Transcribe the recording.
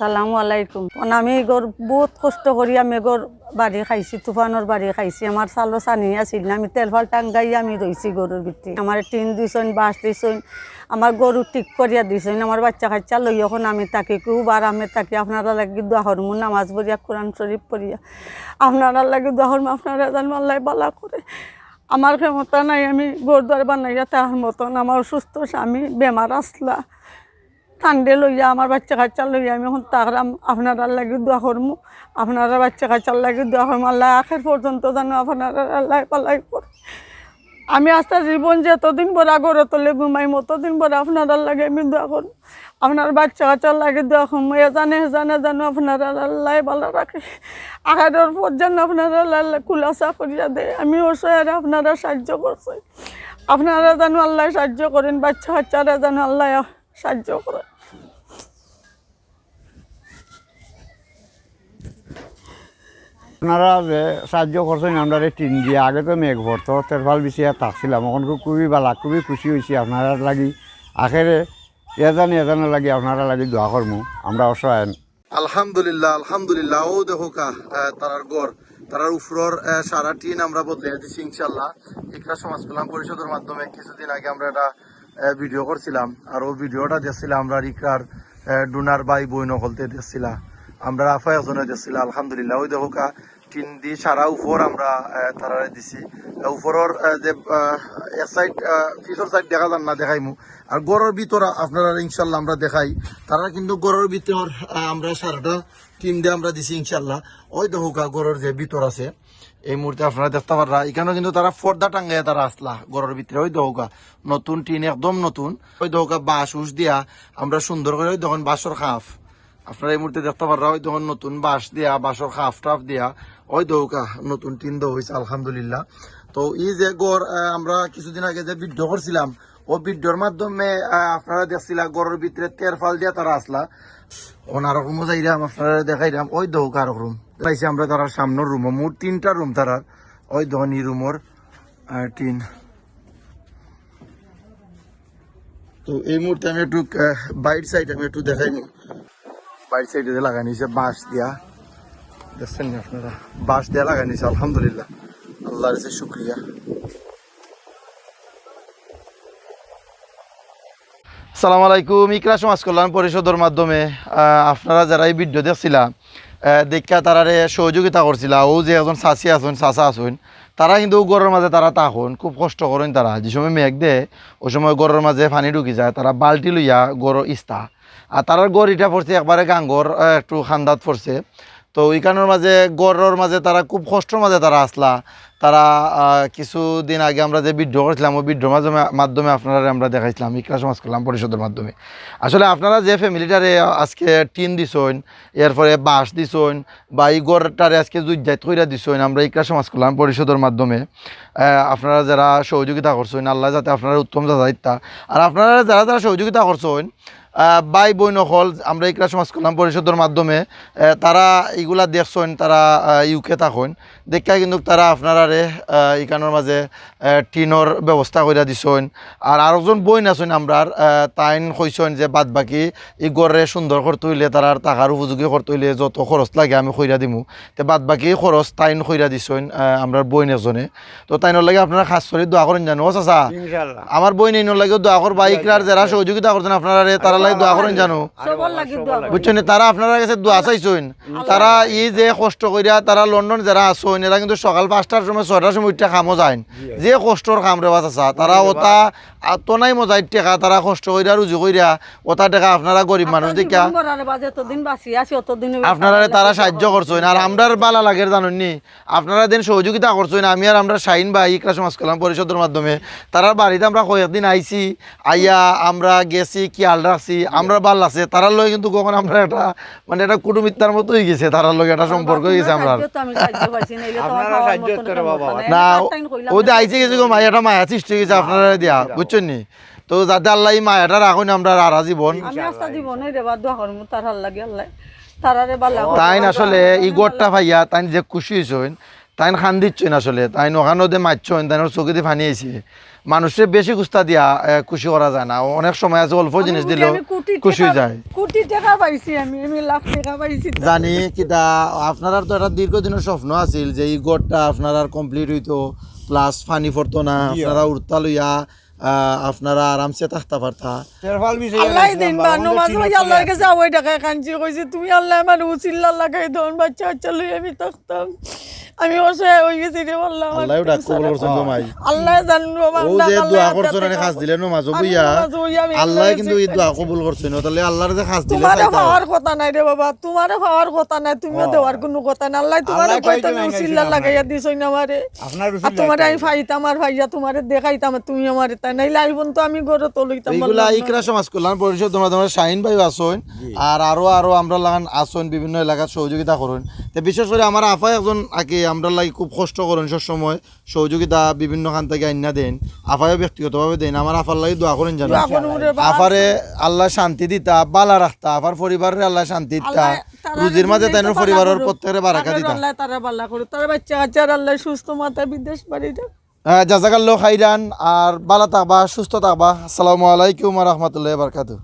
আসসালামু আলাইকুম। আমি এগোর বহুত কষ্ট করি, আমি এগোর বাড়ি খাইছি, তুফানোর বাড়ি খাইছি, আমার চালো চানি আছিল না, আমি তেল ফাল টাঙ্গাই আমি রইছি গরুর ভিতরে আমার টিন দিছইন বাঁশ দিছইন আমার গরু ঠিক করিয়া দিছইন, আমার বাচ্চা কাচ্চা লই এখন আমি তাকে খুব আমি থাকি, আপনারা লাগি দোয়া হরমু নামাজ পড়িয়া, কোরআন শরীফ পড়িয়া, আপনারা লাগি দোয়া হরমু আপনারা জানব আল্লাহ বালা করে। আমার ক্ষমতা নাই, আমি গোরদ্বার বানাইয়া তার মতন, আমার সুস্থ স্বামী বেমার আসলা। ঠান্ডে লইয়া আমার বাচ্চা কাচ্চা লইয়া আমি এখন তাকরাম আপনারা লাগি দোয়া করমু। আপনারা বাচ্চা কাচ্চার লাগি দোয়া করমু। আল্লাহ আখের পর্যন্ত জানো আপনারা আল্লাহ পালাই করে। আমি আস্তে জীবন যতদিন বড় গড়ে তোলে ঘুমাই, মতদিন বড় আপনারা লাগে আমি দোয়া করুন আপনার বাচ্চা কাচ্চার লাগে দোয়া করমু। এ জানে জানে জানো আপনারা আল্লাহ ভালো রাখে। আখের পর যেন আপনারা আল্লাহ খুলাসা করিয়া দেয়। আমি ওসয়ারে আপনারা সাহায্য করছি। আপনারা যেন আল্লাহ সাহায্য করেন, বাচ্চা কাচ্চারা যেন আল্লাহ সাহায্য করেন আপনারা যে সাহায্য করছেন আমরা এই টিন দিয়ে আগে তো মেঘ ভরতো তেরফাল বিছিয়া থাকছিলাম এখন খুব খুবই ভালো খুবই খুশি হয়েছি। আপনারা লাগি আখেরে এজান এজানো লাগি আপনারা লাগি দোয়া করমু। আমরা অসহায়। আলহামদুলিল্লাহ আলহামদুলিল্লাহ। ও দেখো কা আহ, তারার গড় তারার উপরর আহ, সারা টিন আমরা বদলে দিছি ইনশাল্লাহ ইকরা সমাজ কল্যাণ পরিষদের মাধ্যমে কিছুদিন আগে আমরা একটা আহ, ভিডিও করছিলাম। আর ও ভিডিওটা দেখছিলাম আমরা রিকার ডুনার বাই বই নকলতে দেখছিলাম আমরা আফা একজনে দেখছিলাম আলহামদুলিল্লাহ। ওই দেখো কা, টিন দি সারা উপর আমরা তারা দিছি। উপরের যে এক সাইড পিছর সাইড দেখা যান না, দেখাইমু। আর গড়ের ভিতর আপনারা ইনশাল্লাহ আমরা দেখাই। তারা কিন্তু গড়ের ভিতর আমরা সারাটা টিম দিয়ে আমরা দিছি ইনশাল্লাহ ওই দেখুকা গড়ের যে ভিতর আছে, এই মুহূর্তে আপনারা দেখতে পারা এখানেও কিন্তু তারা পর্দা টাঙ্গাইয়া তারা আসলা গড়ের ভিতরে। ওই দৌকা নতুন টিন, একদম নতুন। ওই দৌকা বাঁশ উস দিয়া আমরা সুন্দর করে ওই তখন বাঁশর খাফ। আপনারা এই মুহূর্তে দেখতে পারা ওই তখন নতুন বাঁশ দিয়া, বাঁশর খাফ টাফ দিয়া ওই দৌকা নতুন টিন দেওয়া হয়েছে আলহামদুলিল্লাহ। তো এই যে গড় আমরা কিছুদিন আগে যে ভিডিও করছিলাম ও ভিডিওর মাধ্যমে আপনারা দেখছিলা গড়ের ভিতরে তেরফাল দিয়া তারা আসলা। ওনার রুমও যাইরাম, আপনারা দেখাইরাম, ওই দৌকার রুম। পাইছি আমরা তার সামনের রুম মোট তিনটা রুম তারার ওই ধনী রুমর টিন। তো এই মুহূর্তে আমি একটু বাইট সাইড আমি একটু দেখাই বাইট সাইডে লাগাই নিছে বাঁশ দিয়া। দেখছেন আপনারা? বাঁশ দিয়া লাগাই নিছে, আলহামদুলিল্লাহ। আল্লাহর কাছে শুক্রিয়া। সালাম আলাইকুম। ইকরা সমাজ কল্যাণ পরিষদের মাধ্যমে আপনারা যারা এই ভিডিও দেখছিলা দেখা তারারে সহযোগিতা করছিলা। ও যে একজন চাচি আছেন চাচা আছেন, তারা কিন্তু গড়ের মাঝে তারা তাহন, খুব কষ্ট করেন তারা। যে সময় মেঘ দেয় ওই সময় গড়ের মাঝে পানি ঢুকি যায়, তারা বালতি লইয়া গড় ইস্তা। আর তারার গড় ইটা পড়ছে একবারে গাঙ্গর একটু খান্দাত পড়ছে। তো ওইখানের মাঝে, গড়ের মাঝে তারা খুব কষ্টর মাঝে তারা আসলা। তারা কিছুদিন আগে আমরা যে ভিডিও করেছিলাম, ওই ভিডিওর মাধ্যমে আপনারা আমরা দেখাইছিলাম, ইকরা সমাজ কল্যাণ পরিষদের মাধ্যমে। আসলে আপনারা যে ফ্যামিলিটারে আজকে টিন দিছেন, এরপরে বাঁশ দিছেন, বা এই গড়টারে আজকে জুজ্জাত কইরা দিছেন, আমরা ইকরা সমাজ কল্যাণ পরিষদের মাধ্যমে আপনারা যারা সহযোগিতা করছেন, আল্লাহ যাতে আপনারা উত্তম যাতায়াতটা আর আপনারা যারা যারা সহযোগিতা করছেন বই নকল আমরা ইকরা সমাজ কল্যাণ পরিষদের মাধ্যমে তারা এইগুলা দেখছেন তারা ইউকে থাকেন। দেখা কিন্তু তারা আপনারারে ইকানোর মাঝে টিনের ব্যবস্থা করে দিছেন। আর আরেকজন বই আছেন আমরা তাইন কইছেন যে বাদ বাকি ই গড়ে সুন্দর করতে হইলে তারার টাকার উপযোগী করতে হইলে যত খরচ লাগে আমি কইরা দিমু। তে বাদ বাকি খরচ তাইন কইরা দিছেন আমরা বই এজনে। তো তাইনের লাগে আপনারা খাস করে দোয়া করেন জানো চাচা? আমার বই নেই লাগে দোয়া করবা ইকরার যারা সহযোগিতা করছেন আপনারা রে, তারা লাগে দোয়া করেন জানো? লাগি। বুঝছেন তারা আপনার কাছে দোয়া চাইছেন। তারা এই যে কষ্ট করিয়া তারা লন্ডন যারা আসছেন এরা কিন্তু সকাল পাঁচটার সময় ছয়টার সময় উঠতে কামও যায়। যে কষ্টর কাম রে বাচ্চা তারা ওটা মজাই টেকা তারা কষ্ট করিয়া রুজু করিয়া ওটা টেকা আপনারা গরিব মানুষ দেখা আপনারা তারা সাহায্য করছেন। আর আমরার বালা লাগের জানেননি? আপনারা দিন সহযোগিতা করছেন। আমি আর আমরা শাহিন বা ইকরা সমাজ কল্যাণ পরিষদের মাধ্যমে তারা বাড়িতে আমরা কয়েকদিন আইছি। আইয়া আমরা গেছি কি আল রাখছি। আমরা ভালো আছে তারার লগে কিন্তু কখন আমরা এটা মানে এটা কুটুমিত্তার মতো হয়ে গেছে তারার লগে একটা সম্পর্ক হয়ে গেছে আমরা আপনারা সাহায্য করতে না ওদের আইসে গেছে গো মায়া একটা মায়া সৃষ্টি হয়ে গেছে আপনারা দিয়া বুঝছেন নি? তো যাতে আল্লাহ এই মায়াটা রাখুন আমরা আরা জীবন। আমি আস্তা জীবনে রেবা দোয়া করমু তার লাগে আল্লাহ। তারারে বালা তাই আসলে এই গড়টা ভাইয়া তাই যে খুশি হয়েছেন তাইন খান দিচ্ছেন আসলে তাইন ওখানে ওদের মারছেন তাইন চোখে দিয়ে ফানি আইছে। মানুষের বেশি গুস্তা দিয়া খুশি করা যায় না। অনেক সময় আছে অল্প জিনিস দিলেও খুশি যায়। কোটি টাকা পাইছি আমি আমি লাখ টাকা পাইছি। জানি কিতা আপনার তো একটা দীর্ঘদিনের স্বপ্ন আছিল যে এই গড়টা আপনার আর কমপ্লিট হইতো প্লাস ফানি পড়তো না আপনারা উড়তা লইয়া আহ, আপনারা আরামসে থাকতে পারতা। আল্লাহ দিন বা নমাজ টিনের আল্লাহর কাছে আওয়াই টাকা কাঞ্চি কইছে তুমি আল্লাহ আমার উচিল্লা লাগাই দন বাচ্চা বাচ্চা লই আমি থাকতাম। আমি অসহায় হয়ে গেছি রে আল্লাহ ডাক কবুল করছেন আল্লাহ জানলো আমার ও যে দোয়া করছেন খাস খাও। দিলে নমাজ আমি বইয়া। নামাজ পড়িয়া আমি আল্লাহ কিন্তু এই দোয়া কবুল করছেন তাহলে আল্লাহর যে খাস দিলে তোমারে। পাওয়ার কথা নাই রে বাবা তোমারে পাওয়ার কথা নাই তুমিও দেওয়ার কোনো কথা নাই। আল্লাহ তোমারে কইতে গাইছে লাগাইয়া দিছই না আমারে। আর তোমারে আমি ফাইতাম আর ভাইয়া তোমারে দেখাইতাম তুমি আমারে তাই নাইলে আইবন তো আমি গরো তো লইতাম এইগুলা ইকরা সমাজ কল্যাণ পরিষদ তোমরা তোমরা শাহিন ভাই আসুন আর আরও আরও আমরা লাগান আসুন বিভিন্ন এলাকার সহযোগিতা করুন। তো বিশেষ করে আমার আফা একজন আগে আমরা লাগি খুব কষ্ট করেন সব সময় সহযোগিতা বিভিন্ন খান থেকে আইনা দেন আফায়ও ব্যক্তিগতভাবে দেন। আমার আফার লাগি দোয়া করেন জানো। আফারে আল্লাহ শান্তি দিতা বালা রাখতা আফার পরিবারের আল্লাহ শান্তি দিতা। রুজির মাঝে তাই পরিবারের প্রত্যেকের বারাকা দিতা। আল্লাহ তারা বাল্লা করে তারা বাচ্চা কাচ্চার আল্লাহ সুস্থ মাথা বিদেশ বাড়ি যাক জাজাকাল্লো খাইরান। আর বালা থাকবা সুস্থ থাকবা। আসসালামু আলাইকুম রহমতুল্লাহ বারকাতু